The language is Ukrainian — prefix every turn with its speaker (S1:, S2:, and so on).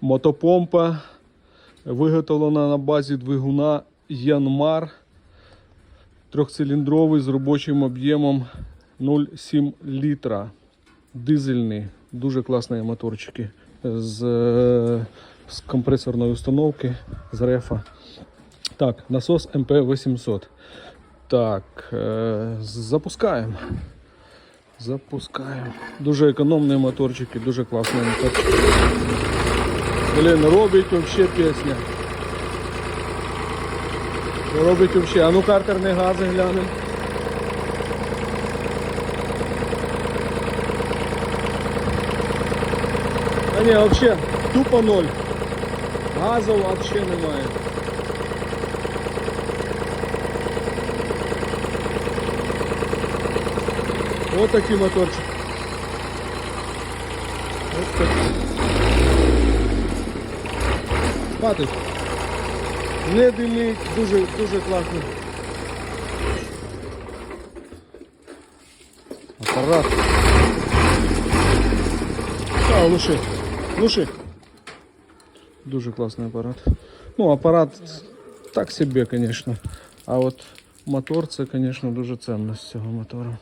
S1: Мотопомпа виготовлена на базі двигуна Янмар. Трьохциліндровий з робочим об'ємом 0,7 літра. Дизельний. Дуже класні моторчики з, з компресорної установки з рефа. Так, насос МП-800. Так, е, запускаємо. Запускаємо. Дуже економні моторчики, дуже класні моторчики. Блін, робить вообще пісня. Робить вообще. А ну картерні гази глянемо. А ні, вообще тупо ноль. Газу вообще немає. Вот такий моторчик. Вот такий. Патиш. Не димить, дуже, дуже класно. Апарат. А, луши. Луши. Дуже класний апарат. Ну, апарат так собі, звісно. А от мотор це, звісно, дуже цінність цього мотора.